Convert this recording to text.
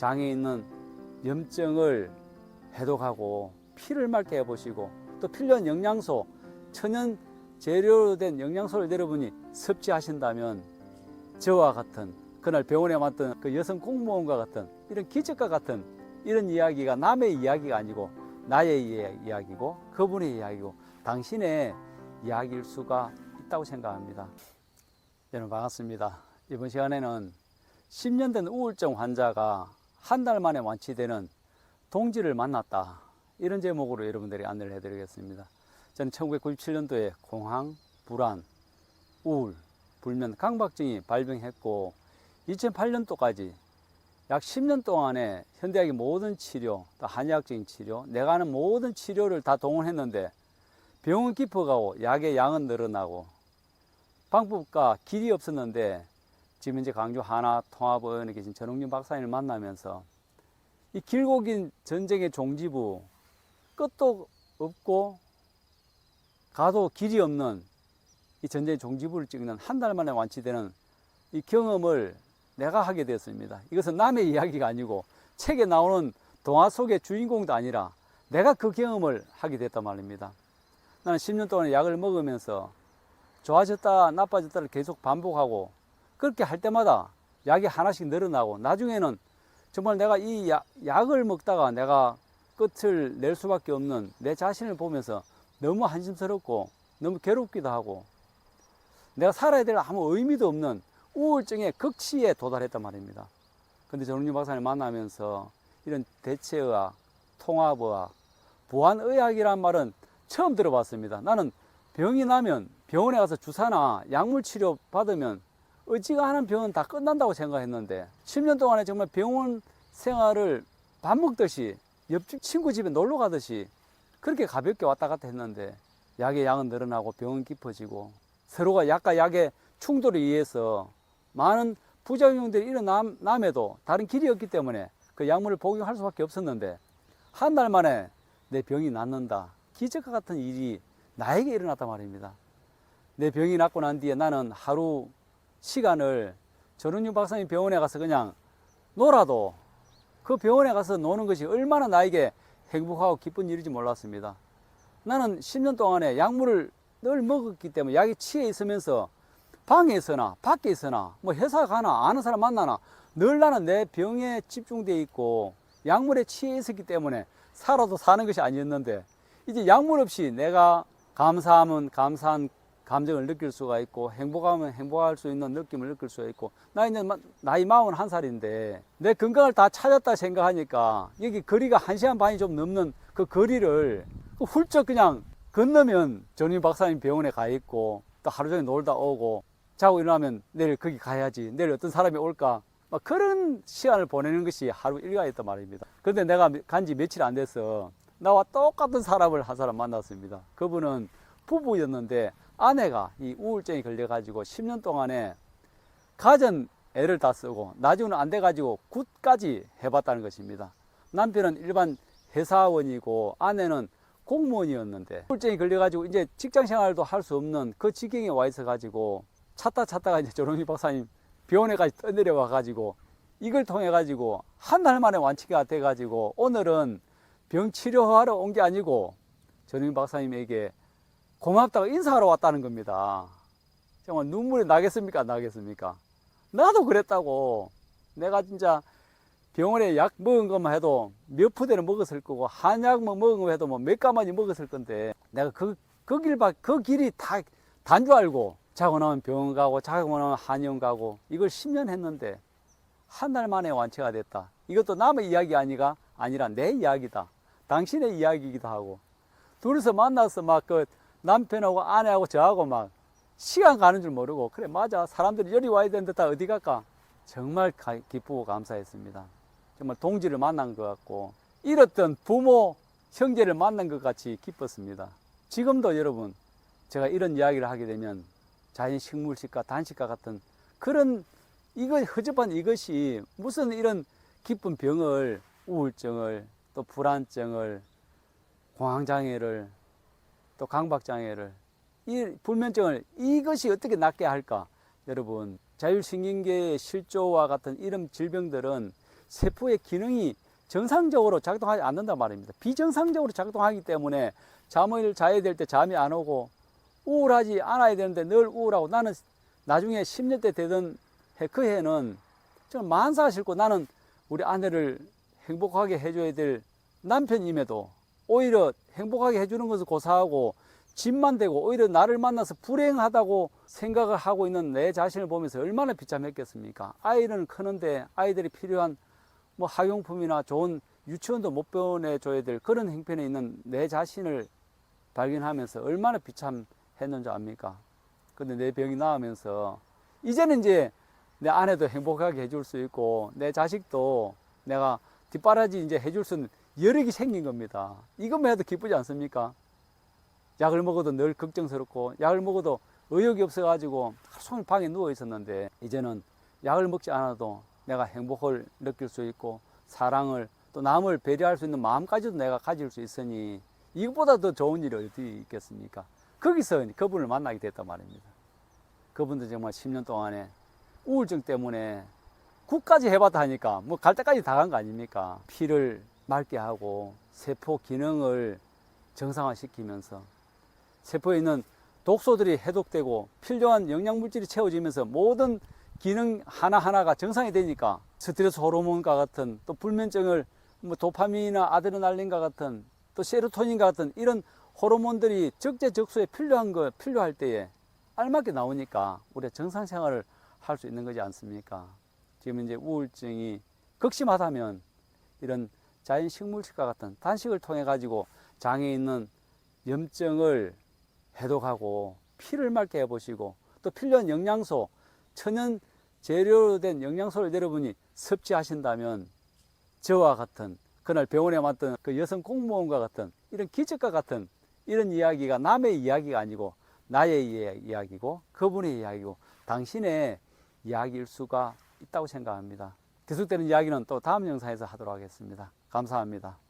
장에 있는 염증을 해독하고 피를 맑게 해보시고 또 필요한 영양소, 천연 재료로 된 영양소를 여러분이 섭취하신다면 저와 같은 그날 병원에 왔던 그 여성 공무원과 같은 이런 기적과 같은 이런 이야기가 남의 이야기가 아니고 나의 이야- 이야기고 그분의 이야기고 당신의 이야기일 수가 있다고 생각합니다. 여러분 반갑습니다. 이번 시간에는 10년 된 우울증 환자가 한 달 만에 완치되는 동지를 만났다. 이런 제목으로 여러분들이 안내를 해드리겠습니다. 저는 1997년도에 공황, 불안, 우울, 불면, 강박증이 발병했고 2008년도까지 약 10년 동안에 현대학의 모든 치료, 또 한의학적인 치료, 내가 하는 모든 치료를 다 동원했는데 병은 깊어가고 약의 양은 늘어나고 방법과 길이 없었는데 지금 이제 강주 하나 통합원에 계신 전홍준 박사님을 만나면서 이 길고 긴 전쟁의 종지부 끝도 없고 가도 길이 없는 이 전쟁의 종지부를 찍는 한 달 만에 완치되는 이 경험을 내가 하게 되었습니다. 이것은 남의 이야기가 아니고 책에 나오는 동화 속의 주인공도 아니라 내가 그 경험을 하게 됐단 말입니다. 나는 10년 동안 약을 먹으면서 좋아졌다 나빠졌다를 계속 반복하고 그렇게 할 때마다 약이 하나씩 늘어나고 나중에는 정말 내가 이 약, 약을 먹다가 내가 끝을 낼 수밖에 없는 내 자신을 보면서 너무 한심스럽고 너무 괴롭기도 하고 내가 살아야 될 아무 의미도 없는 우울증의 극치에 도달했단 말입니다. 근데 전웅준 박사님 만나면서 이런 대체의학, 통합의학, 보안의학이란 말은 처음 들어봤습니다. 나는 병이 나면 병원에 가서 주사나 약물 치료 받으면 어지간한 병은 다 끝난다고 생각했는데 10년 동안에 정말 병원 생활을 밥 먹듯이 옆집 친구 집에 놀러 가듯이 그렇게 가볍게 왔다 갔다 했는데 약의 양은 늘어나고 병은 깊어지고 서로가 약과 약의 충돌에 의해서 많은 부작용들이 일어남에도 다른 길이 없기 때문에 그 약물을 복용할 수밖에 없었는데 한 달 만에 내 병이 낫는다. 기적과 같은 일이 나에게 일어났단 말입니다. 내 병이 낫고 난 뒤에 나는 하루 시간을 전은유 박사님 병원에 가서 그냥 놀아도 그 병원에 가서 노는 것이 얼마나 나에게 행복하고 기쁜 일인지 몰랐습니다. 나는 10년 동안에 약물을 늘 먹었기 때문에 약에 취해 있으면서 방에 있으나 밖에 있으나 뭐 회사 가나 아는 사람 만나나 늘 나는 내 병에 집중되어 있고 약물에 취해 있었기 때문에 살아도 사는 것이 아니었는데 이제 약물 없이 내가 감사하면 감사한 감정을 느낄 수가 있고 행복하면 행복할 수 있는 느낌을 느낄 수가 있고 나 이제 마- 나이 41살인데 내 건강을 다 찾았다 생각하니까 여기 거리가 1시간 반이 좀 넘는 그 거리를 그 훌쩍 그냥 건너면 전임 박사님 병원에 가 있고 또 하루 종일 놀다 오고 자고 일어나면 내일 거기 가야지 내일 어떤 사람이 올까? 막 그런 시간을 보내는 것이 하루 일과였단 말입니다. 근데 내가 간 지 며칠 안 돼서 나와 똑같은 사람을 한 사람 만났습니다. 그분은 부부였는데 아내가 이 우울증에 걸려가지고 10년 동안에 가전 애를 다 쓰고 나중에는 안 돼가지고 굿까지 해봤다는 것입니다. 남편은 일반 회사원이고 아내는 공무원이었는데 우울증이 걸려가지고 이제 직장 생활도 할 수 없는 그 지경에 와 있어가지고 찾다 찾다가 이제 조롱희 박사님 병원에까지 떠내려 와가지고 이걸 통해 가지고 한 달 만에 완치가 돼가지고 오늘은 병 치료하러 온 게 아니고 조롱희 박사님에게 고맙다고 인사하러 왔다는 겁니다. 정말 눈물이 나겠습니까? 안 나겠습니까? 나도 그랬다고. 내가 진짜 병원에 약 먹은 것만 해도 몇 푸대를 먹었을 거고, 한약 뭐 먹은 거 해도 뭐 몇 가마니 먹었을 건데, 내가 그, 그 길, 바- 그 길이 다, 단 줄 알고, 자고 나면 병원 가고, 자고 나면 한의원 가고, 이걸 10년 했는데, 한 달 만에 완치가 됐다. 이것도 남의 이야기 아니가? 아니라 내 이야기다. 당신의 이야기이기도 하고. 둘이서 만나서 막 그 남편하고 아내하고 저하고 막 시간 가는 줄 모르고 그래 맞아. 사람들이 여기 와야 되는데 다 어디 갈까? 정말 가- 기쁘고 감사했습니다. 정말 동지를 만난 것 같고 잃었던 부모 형제를 만난 것 같이 기뻤습니다. 지금도 여러분 제가 이런 이야기를 하게 되면 자연 식물식과 단식과 같은 그런 이거 허접한 이것이 무슨 이런 기쁜 병을 우울증을 또 불안증을 공황장애를 또 강박장애를 이 불면증을 이것이 어떻게 낫게 할까 여러분 자율신경계의 실조와 같은 이런 질병들은 세포의 기능이 정상적으로 작동하지 않는단 말입니다. 비정상적으로 작동하기 때문에 잠을 자야 될 때 잠이 안 오고 우울하지 않아야 되는데 늘 우울하고 나는 나중에 10년 대 되던 해, 그 해는 정말 만사가 싫고 나는 우리 아내를 행복하게 해줘야 될 남편임에도 오히려 행복하게 해주는 것을 고사하고 집만 되고 오히려 나를 만나서 불행하다고 생각을 하고 있는 내 자신을 보면서 얼마나 비참했겠습니까? 아이는 크는데 아이들이 필요한 뭐 학용품이나 좋은 유치원도 못 보내줘야 될 그런 행편에 있는 내 자신을 발견하면서 얼마나 비참했는지 압니까? 근데 내 병이 나으면서 이제는 이제 내 아내도 행복하게 해줄 수 있고 내 자식도 내가 뒷바라지 이제 해줄 수 있는 여력이 생긴 겁니다. 이것만 해도 기쁘지 않습니까? 약을 먹어도 늘 걱정스럽고 약을 먹어도 의욕이 없어가지고 하루 종일 방에 누워 있었는데 이제는 약을 먹지 않아도 내가 행복을 느낄 수 있고 사랑을 또 남을 배려할 수 있는 마음까지도 내가 가질 수 있으니 이것보다 더 좋은 일이 어디 있겠습니까? 거기서 그분을 만나게 됐단 말입니다. 그분도 정말 10년 동안에 우울증 때문에 국까지 해봤다 하니까 뭐 갈 때까지 다 간 거 아닙니까? 피를 맑게 하고 세포 기능을 정상화시키면서 세포에 있는 독소들이 해독되고 필요한 영양물질이 채워지면서 모든 기능 하나하나가 정상이 되니까 스트레스 호르몬과 같은 또 불면증을 뭐 도파민이나 아드레날린과 같은 또 세로토닌과 같은 이런 호르몬들이 적재적소에 필요한 거 필요할 때에 알맞게 나오니까 우리가 정상 생활을 할 수 있는 거지 않습니까? 지금 이제 우울증이 극심하다면 이런 자연 식물식과 같은 단식을 통해 가지고 장에 있는 염증을 해독하고 피를 맑게 해보시고 또 필요한 영양소 천연 재료로 된 영양소를 여러분이 섭취하신다면 저와 같은 그날 병원에 왔던 그 여성 공무원과 같은 이런 기적과 같은 이런 이야기가 남의 이야기가 아니고 나의 이야기고 그분의 이야기고 당신의 이야기일 수가 있다고 생각합니다. 계속되는 이야기는 또 다음 영상에서 하도록 하겠습니다. 감사합니다.